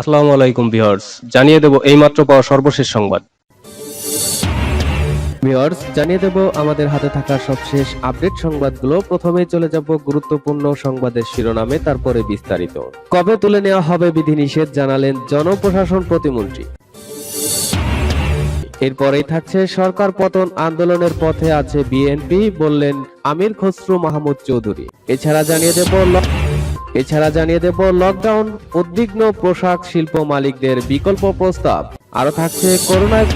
আসসালামু আলাইকুম ভিউয়ার্স, জানিয়ে দেব এইমাত্র পাওয়া সর্বশেষ সংবাদ। ভিউয়ার্স, জানিয়ে দেব আমাদের হাতে থাকা সবশেষ আপডেট সংবাদগুলো। প্রথমেই চলে যাব গুরুত্বপূর্ণ সংবাদের শিরোনামে, তারপরে বিস্তারিত। কবে তুলে নেওয়া হবে বিধিনিষেধ জানালেন জনপ্রশাসন প্রতিমন্ত্রী। এরপরেই থাকছে সরকার পতন আন্দোলনের পথে আছে বিএনপি, বললেন আমির খসরু মাহমুদ চৌধুরী। এছাড়া জানিয়ে দেব এছাড়া জানিয়ে দেব লকডাউন উদ্বিগ্ন পোশাক শিল্প মালিকদের বিকল্প প্রস্তাব। আরও থাকছে করোনায়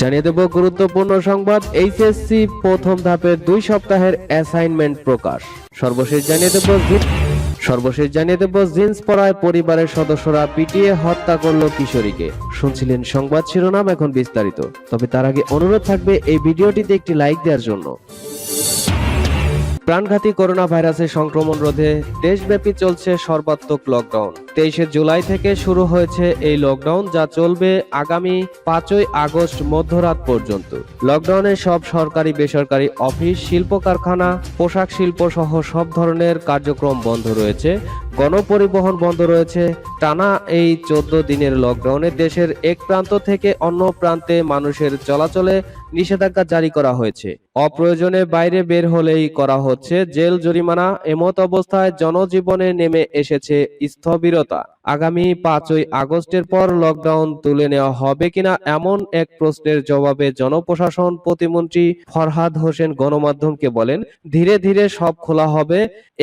জানিয়ে দেব, গুরুত্বপূর্ণ সংবাদ, এইচএসসি প্রথম ধাপের দুই সপ্তাহের অ্যাসাইনমেন্ট প্রকাশ। সর্বশেষ জানিয়ে দেব সর্বশেষ জানিয়ে দেব, জিন্স পরায় পরিবারের সদস্যরা পিটিয়ে হত্যা করল কিশোরীকে। শুনছিলেন সংবাদ শিরোনাম এখন বিস্তারিত। তবে তার আগে অনুরোধ থাকবে, এই ভিডিওটিতে একটি লাইক দেওয়ার জন্য। প্রাণঘাতী করোনা ভাইরাসের সংক্রমণ রোধে দেশব্যাপী চলছে সর্বাত্মক লকডাউন তেইশে জুলাই থেকে শুরু হয়েছে এই লকডাউন যা চলবে আগামী পাঁচই আগস্ট মধ্যরাত পর্যন্ত। লকডাউনে সব সরকারি বেসরকারি অফিস শিল্প কারখানা পোশাক শিল্প সহ সব ধরনের কার্যক্রম বন্ধ রয়েছে। গণপরিবহন বন্ধ রয়েছে। টানা এই চোদ্দ দিনের লকডাউনে দেশের এক প্রান্ত থেকে অন্য প্রান্তে মানুষের চলাচলে নিষেধাজ্ঞা জারি করা হয়েছে। অপ্রয়োজনে বাইরে বের হলেই করা হচ্ছে জেল, জরিমানা, এমত অবস্থায় জনজীবনে নেমে এসেছে স্থবিরতা। আগামী পাঁচই আগস্টের পর লকডাউন তুলে নেওয়া হবে কিনা এমন এক প্রশ্নের জবাবে জনপ্রশাসন প্রতিমন্ত্রী ফরহাদ হোসেন গণমাধ্যমকে বলেন, ধীরে ধীরে সব খোলা হবে,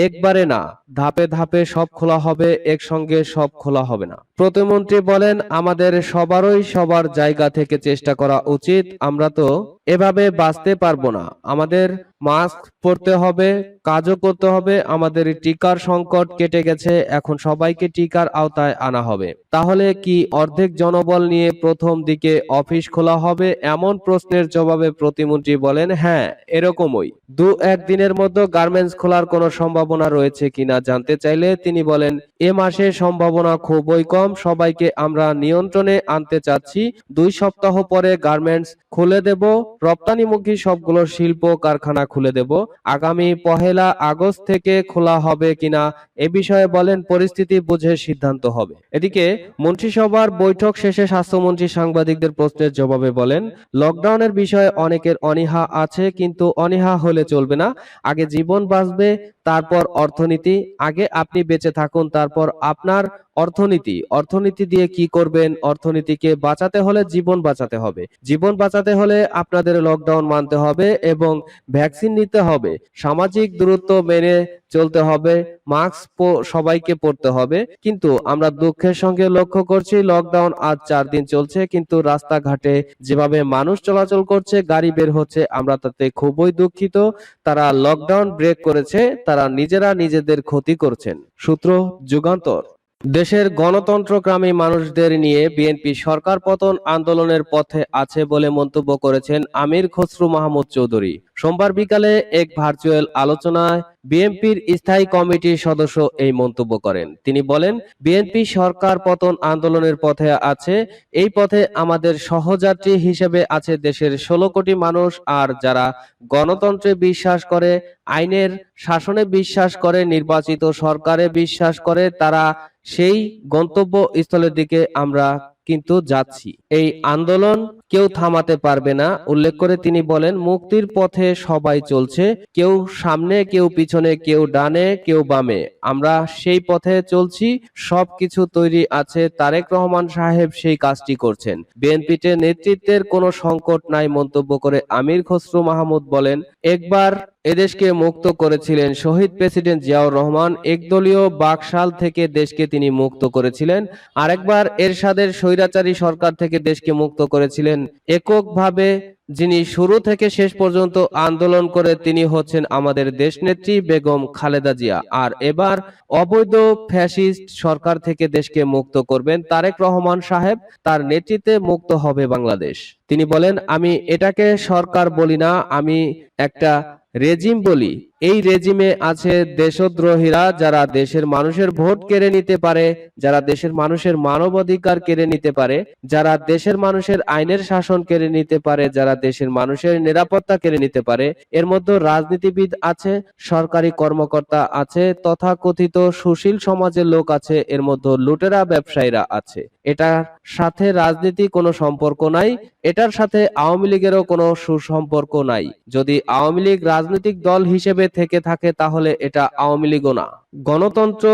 একবারে না, ধাপে ধাপে সব খোলা হবে, একসঙ্গে সব খোলা হবে না। প্রতিমন্ত্রী বলেন, আমাদের সবারই সবার জায়গা থেকে চেষ্টা করা উচিত, আমরা তো এভাবে বাঁচতে পারব না। আমাদের মাস্ক পরতে হবে, কাজও করতে হবে, আমাদের টিকার সংকট কেটে গেছে, এখন সবাইকে টিকার আওতায় আনা হবে। তাহলে কি অর্ধেক জনবল নিয়ে প্রথম দিকে অফিস খোলা হবে? এমন প্রশ্নের জবাবে প্রতিমন্ত্রী বলেন হ্যাঁ এরকমই। দু এক দিনের মধ্যে গার্মেন্টস খোলার কোনো সম্ভাবনা রয়েছে কিনা জানতে চাইলে তিনি বলেন, এ মাসে সম্ভাবনা খুবই কম, সবাইকে আমরা নিয়ন্ত্রণে আনতে চাচ্ছি। দুই সপ্তাহ পরে গার্মেন্টস খুলে দেব, রপ্তানিমুখী সবগুলো শিল্প কারখানা খুলে দেব। আগামী পহেলা আগস্ট থেকে খোলা হবে কিনা এ বিষয়ে বলেন পরিস্থিতি বুঝে সিদ্ধান্ত হবে। এদিকে মন্ত্রিসভার বৈঠক শেষে স্বাস্থ্যমন্ত্রী সাংবাদিকদের প্রশ্নের জবাবে বলেন, লকডাউনের বিষয়ে অনেকের অনীহা আছে কিন্তু অনীহা হলে চলবে না। আগে জীবন বাঁচবে, তারপর অর্থনীতি। আগে আপনি বেঁচে থাকুন, তারপর আপনার অর্থনীতি। অর্থনীতি দিয়ে কি করবেন? অর্থনীতিকে বাঁচাতে হলে জীবন বাঁচাতে হবে। জীবন বাঁচাতে হলে আপনাদের লকডাউন মানতে হবে এবং ভ্যাকসিন নিতে হবে। সামাজিক দূরত্ব মেনে চলতে হবে মাস্ক সবাইকে পরতে হবে। কিন্তু আমরা দুঃখের সঙ্গে লক্ষ্য করছি লকডাউন আজ চার দিন চলছে, কিন্তু রাস্তাঘাটে যেভাবে মানুষ চলাচল করছে, গাড়ি বের হচ্ছে, আমরা তাতে খুবই দুঃখিত। তারা লকডাউন ব্রেক করেছে, তারা নিজেরা নিজেদের ক্ষতি করছেন। সূত্র যুগান্তর। দেশের গণতন্ত্রকামী মানুষদের নিয়ে বিএনপি সরকার পতন আন্দোলনের পথে আছে বলে মন্তব্য করেছেন আমির খসরু মাহমুদ চৌধুরী। সোমবার বিকালে এক ভার্চুয়াল আলোচনায় বিএনপির স্থায়ী কমিটির সদস্য এই মন্তব্য করেন। তিনি বলেন বিএনপি সরকার পতন আন্দোলনের পথে আছে। এই পথে আমাদের সহযাত্রী হিসেবে আছে দেশের ষোলো কোটি মানুষ আর যারা গণতন্ত্রে বিশ্বাস করে আইনের শাসনে বিশ্বাস করে নির্বাচিত সরকারে বিশ্বাস করে তারা সেই গন্তব্য স্থলের দিকে আমরা কিন্তু যাচ্ছি। এই আন্দোলন কেউ থামাতে পারবে না। উল্লেখ করে তিনি বলেন, মুক্তির পথে সবাই চলছে। কেউ সামনে, কেউ পিছনে, কেউ ডানে, কেউ বামে। আমরা সেই পথে চলছি। সবকিছু তৈরি আছে। তারেক রহমান সাহেব সেই কাজটি করছেন। বিএনপিতে নেতৃত্বের কোনো সংকট নাই মন্তব্য করে আমির খসরু মাহমুদ বলেন, একবার এদেশকে মুক্ত করেছিলেন শহীদ প্রেসিডেন্ট জিয়াউর রহমান। একদলীয় বাকশাল থেকে দেশকে তিনি মুক্ত করেছিলেন। আরেকবার এরশাদের স্বৈরাচারী সরকার থেকে দেশকে মুক্ত করেছিলেন এককভাবে যিনি শুরু থেকে শেষ পর্যন্ত আন্দোলন করে তিনি হচ্ছেন আমাদের দেশনেত্রী বেগম খালেদা জিয়া। আর এবার অবৈধ ফ্যাসিস্ট সরকার থেকে দেশকে মুক্ত করবেন তারেক রহমান সাহেব, তার নেতৃত্বে মুক্ত হবে বাংলাদেশ। তিনি বলেন, আমি এটাকে সরকার বলি না, আমি একটা রেজিম বলি। এই রেজিমে আছে দেশদ্রোহীরা যারা দেশের মানুষের ভোট কেড়ে নিতে পারে, যারা দেশের মানুষের মানবাধিকার কেড়ে নিতে পারে, যারা দেশের মানুষের আইনের শাসন কেড়ে নিতে পারে, যারা দেশের মানুষের নিরাপত্তা কেড়ে নিতে পারে। এর মধ্যে রাজনীতিবিদ আছে, সরকারি কর্মকর্তা আছে, তথাকথিত সুশীল সমাজের লোক আছে, এর মধ্যে লুটেরা ব্যবসায়ীরা আছে। এটার সাথে রাজনীতি কোনো সম্পর্ক নাই, এটার সাথে আওয়ামী লীগেরও কোনো সুসম্পর্ক নাই। যদি আওয়ামী লীগ রাজনৈতিক দল হিসেবে থেকে থাকে তাহলে এটা আওয়ামী লীগও না। গণতন্ত্র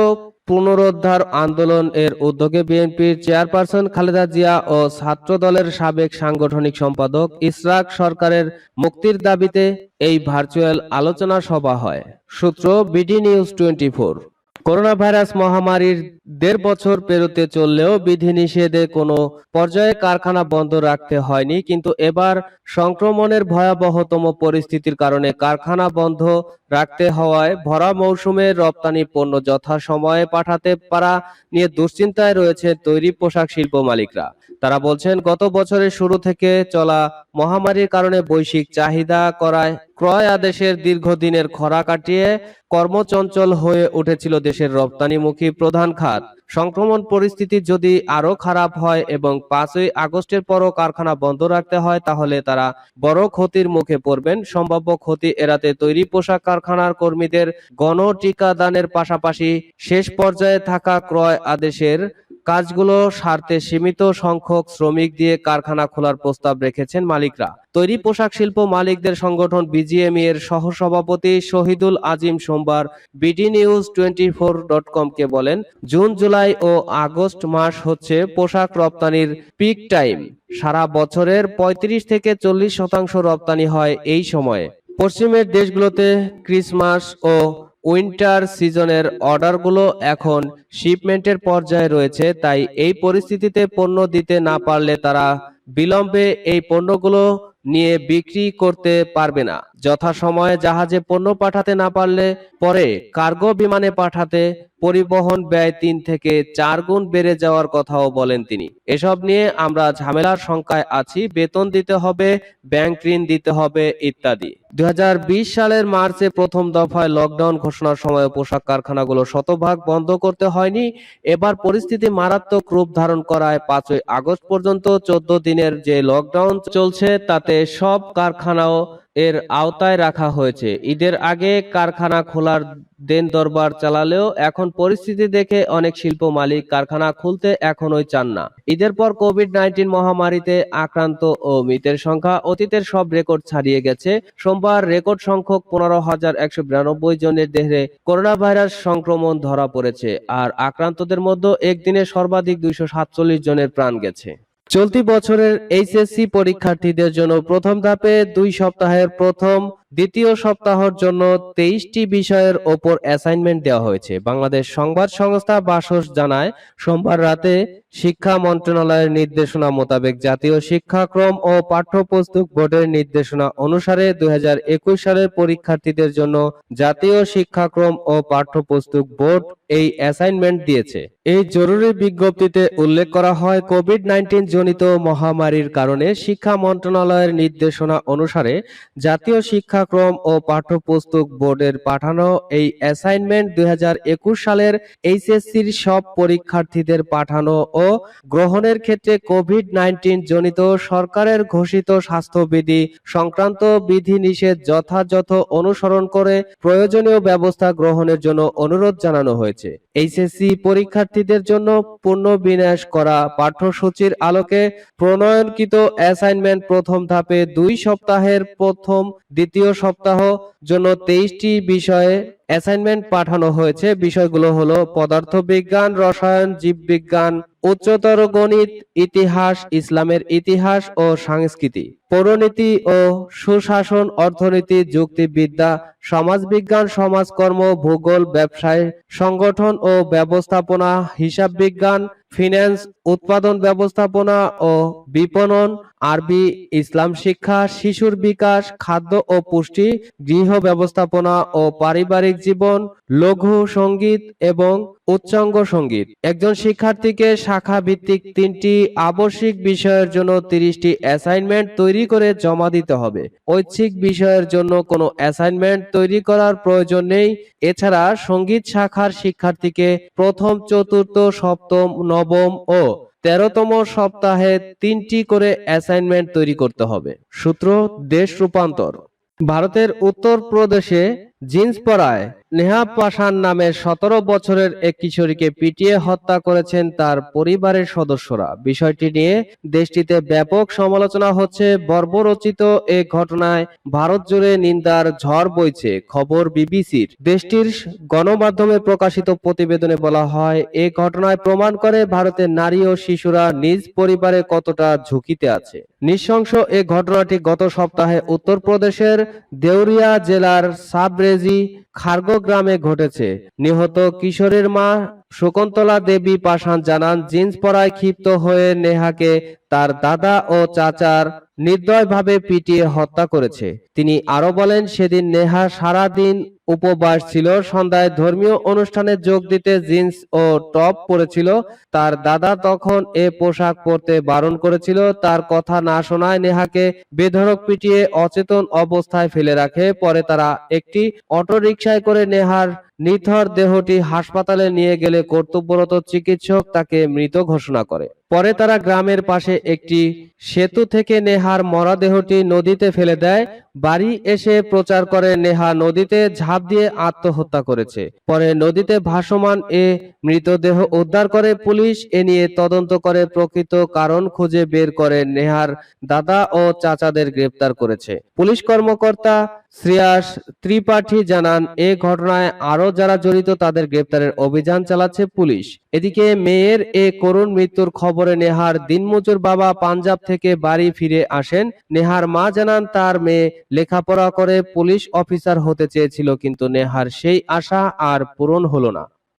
পুনরুদ্ধার আন্দোলন এর উদ্যোগে বিএনপির চেয়ারপারসন খালেদা জিয়া ও ছাত্র দলের সাবেক সাংগঠনিক সম্পাদক ইসরাক সরকারের মুক্তির দাবিতে এই ভার্চুয়াল আলোচনা সভা হয়। সূত্র BD news twenty corona virus মহামারীর দেড় বছর পেরোতে চললেও বিধিনিষেধে কোনো পর্যায়ে কারখানা বন্ধ রাখতে হয়নি। কিন্তু এবার সংক্রমণের ভয়াবহতম পরিস্থিতির কারণে কারখানা বন্ধ রাখতে হওয়ায় ভরা মৌসুমে রপ্তানি পণ্য যথাসময়ে পাঠাতে পারা নিয়ে দুশ্চিন্তায় রয়েছে তৈরি পোশাক শিল্প মালিকরা। তারা বলছেন, গত বছরের শুরু থেকে চলা মহামারীর কারণে বৈশ্বিক চাহিদা করায় ক্রয় আদেশের দীর্ঘদিনের খরা কাটিয়ে কর্মচঞ্চল হয়ে উঠেছিল দেশের রপ্তানিমুখী প্রধান খাত। সংক্রমণ পরিস্থিতি যদি আরও খারাপ হয় এবং পাঁচই আগস্টের পরও কারখানা বন্ধ রাখতে হয়, তাহলে তারা বড় ক্ষতির মুখে পড়বেন। সম্ভাব্য ক্ষতি এড়াতে তৈরি পোশাক কারখানার কর্মীদের গণ টিকাদানের পাশাপাশি শেষ পর্যায়ে থাকা ক্রয় আদেশের কাজগুলো সারতে সীমিত সংখ্যক শ্রমিক দিয়ে কারখানা খোলার প্রস্তাব রেখেছেন মালিকরা। তৈরি পোশাক শিল্প মালিকদের সংগঠন বিজিএমই এর সহসভাপতি শহীদুল আজিম সোমবার BD news twenty four dot কমকে বলেন, জুন, জুলাই ও আগস্ট মাস হচ্ছে পোশাক রপ্তানির পিক টাইম সারা বছরের ৩৫ থেকে চল্লিশ শতাংশ রপ্তানি হয় এই সময়ে। পশ্চিমের দেশগুলোতে ক্রিসমাস ও উইন্টার সিজনের অর্ডারগুলো এখন শিপমেন্টের পর্যায়ে রয়েছে, তাই এই পরিস্থিতিতে পণ্য দিতে না পারলে তারা বিলম্বে এই পণ্যগুলো নিয়ে বিক্রি করতে পারবে না। যথাসময়ে জাহাজে পণ্য পাঠাতে না পারলে পরে কার্গো বিমানে পাঠাতে পরিবহন ব্যয় তিন থেকে চার গুণ বেড়ে যাওয়ার কথাও বলেন তিনি। এসব নিয়ে আমরা ঝামেলার সংখ্যায় আছি, বেতন দিতে হবে, ব্যাংক ঋণ দিতে হবে ইত্যাদি। দুই হাজার বিশ সালের মার্চে প্রথম দফায় লকডাউন ঘোষণার সময় পোশাক কারখানাগুলো শতভাগ বন্ধ করতে হয়নি। এবার পরিস্থিতি মারাত্মক রূপ ধারণ করায় পাঁচই আগস্ট পর্যন্ত চোদ্দ দিনের যে লকডাউন চলছে, তাতে সব কারখানাও এর আওতায় রাখা হয়েছে। ঈদের আগে কারখানা খোলার দেন দরবার চালালেও এখন পরিস্থিতি দেখে অনেক শিল্প মালিক কারখানা খুলতে এখনোই চান না। ঈদের পর কোভিড নাইন্টিন মহামারীতে আক্রান্ত ও মৃতের সংখ্যা অতীতের সব রেকর্ড ছাড়িয়ে গেছে। সোমবার রেকর্ড সংখ্যক পনেরো হাজার একশো বিরানব্বই জনের দেহে করোনা ভাইরাস সংক্রমণ ধরা পড়েছে, আর আক্রান্তদের মধ্যে একদিনে সর্বাধিক দুইশো সাতচল্লিশ জনের প্রাণ গেছে। চলতি বছরের এইচএসসি পরীক্ষার্থীদের জন্য প্রথম ধাপে দুই সপ্তাহের প্রথম দ্বিতীয় সপ্তাহের জন্য তেইশটি বিষয়ের ওপর অ্যাসাইনমেন্ট দেওয়া হয়েছে। বাংলাদেশ সংবাদ সংস্থা বাসস জানায়, সোমবার রাতে শিক্ষা মন্ত্রণালয়ের নির্দেশনা মোতাবেক জাতীয় শিক্ষাক্রম ও পাঠ্যপুস্তক বোর্ডের নির্দেশনা অনুসারে দুই সালের পরীক্ষার্থীদের জন্য জাতীয় শিক্ষাক্রম ও পাঠ্যপুস্তক বোর্ড এই অ্যাসাইনমেন্ট দিয়েছে। এই জরুরি বিজ্ঞপ্তিতে উল্লেখ করা হয়, কোভিড নাইন্টিন জনিত মহামারীর কারণে শিক্ষা মন্ত্রণালয়ের নির্দেশনা অনুসারে জাতীয় শিক্ষাক্রম ও পাঠ্যপুস্তক বোর্ডের পাঠানো এই অ্যাসাইনমেন্ট দুই সালের এইচএসসির সব পরীক্ষার্থীদের পাঠানো ও গ্রহণের ক্ষেত্রে কোভিড নাইন্টিন জনিত সরকারের ঘোষিত স্বাস্থ্যবিধি সংক্রান্ত বিধিনিষেধ যথাযথ অনুসরণ করে প্রয়োজনীয় ব্যবস্থা গ্রহণের জন্য অনুরোধ জানানো হয়েছে। এইচএসসি পরীক্ষার্থীদের জন্য পুনর্বিন্যাস করা পাঠ্যসূচির আলোকে প্রণয়নকৃত অ্যাসাইনমেন্ট প্রথম ধাপে দুই সপ্তাহের প্রথম দ্বিতীয় সপ্তাহ জন্য তেইশটি বিষয়ে অ্যাসাইনমেন্ট পাঠানো হয়েছে। বিষয়গুলো হলো পদার্থবিজ্ঞান, রসায়ন, জীববিজ্ঞান উচ্চতর গণিত, ইতিহাস, ইসলামের ইতিহাস ও সংস্কৃতি, পৌরনীতি ও সুশাসন, অর্থনীতি, যুক্তিবিদ্যা, সমাজবিজ্ঞান, সমাজকর্ম, ভূগোল, ব্যবসায়, সংগঠন ও ব্যবস্থাপনা হিসাব বিজ্ঞান ফিন্যান্স, উৎপাদন ব্যবস্থাপনা ও বিপণন, আরবি, ইসলাম শিক্ষা, শিশুর বিকাশ, খাদ্য ও পুষ্টি, গৃহ ব্যবস্থাপনা ও পারিবারিক জীবন, লঘু সংগীত এবং উচ্চাঙ্গ সংগীত। একজন শিক্ষার্থীকে শাখা ভিত্তিক তিনটি আবশ্যিক বিষয়ের জন্য তিরিশটি অ্যাসাইনমেন্ট তৈরি করে জমা দিতে হবে। ঐচ্ছিক বিষয়ের জন্য কোনো অ্যাসাইনমেন্ট তৈরি করার প্রয়োজন নেই। এছাড়া সংগীত শাখার শিক্ষার্থীকে প্রথম, চতুর্থ, সপ্তম, নবম ও তেরোতম সপ্তাহে তিনটি করে অ্যাসাইনমেন্ট তৈরি করতে হবে। সূত্র দেশ রূপান্তর। ভারতের উত্তর প্রদেশে জিন্স পরায় নেহা পাশান নামের সতেরো বছরের এক কিশোরীকে পিটিয়ে হত্যা করেছেন তার পরিবারের সদস্যরা। বিষয়টি নিয়ে দেশটিতে ব্যাপক সমালোচনা হচ্ছে। বর্বরচিত এ ঘটনায় ভারত জুড়ে নিন্দার ঝড় বইছে, খবর বিবিসির। দেশটির গণমাধ্যমে প্রকাশিত প্রতিবেদনে বলা হয়, এ ঘটনায় প্রমাণ করে ভারতের নারী ও শিশুরা নিজ পরিবারে কতটা ঝুঁকিতে আছে। নৃশংস এ ঘটনাটি গত সপ্তাহে উত্তরপ্রদেশের দেউরিয়া জেলার সাবরেজি খার্গো গ্রামে ঘটেছে। নিহত কিশোরের মা শকুন্তলা দেবী পাষাণ জানান, জিন্স পরায় ক্ষিপ্ত হয়ে নেহাকে তার দাদা ও চাচার নির্দয়ভাবে পিটিয়ে হত্যা করেছে। তিনি আরও বলেন, সেদিন নেহা সারা দিন উপবাস ছিল, সন্ধ্যায় ধর্মীয় অনুষ্ঠানে যোগ দিতে জিন্স ও টপ পরেছিল। তার দাদা তখন এ পোশাক পরতে বারণ করেছিল। তার কথা না শোনায় নেহাকে বেধড়ক পিটিয়ে অচেতন অবস্থায় ফেলে রাখে। পরে তারা একটি অটোরিকশায় করে নেহার নিথর দেহটি হাসপাতালে নিয়ে গেলে কর্তব্যরত চিকিৎসক তাকে মৃত ঘোষণা করে। পরে তারা গ্রামের পাশে একটি সেতু থেকে নেহার মরদেহটি নদীতে ফেলে দেয়। বাড়ি এসে প্রচার করে নেহা নদীতে ঝাঁপ দিয়ে আত্মহত্যা করেছে। পরে নদীতে ভাসমান এ মৃতদেহ উদ্ধার করে পুলিশ এ নিয়ে তদন্ত করে প্রকৃত কারণ খুঁজে বের করে নেহার দাদা ও চাচাদের গ্রেপ্তার করেছে। পুলিশ কর্মকর্তা শ্রেয়াস ত্রিপাঠী জানান, এ ঘটনায় আরও যারা জড়িত তাদের গ্রেপ্তারের অভিযান চালাচ্ছে পুলিশ। এদিকে মেয়ের এ করুণ মৃত্যুর খবরে নেহার দিনমজুর বাবা পাঞ্জাব থেকে বাড়ি ফিরে আসেন। নেহার মা জানান, তার মেয়ে লেখাপড়া করে পুলিশ অফিসার হতে চেয়েছিল, কিন্তু নেহার সেই আশা আর পূরণ হলো না।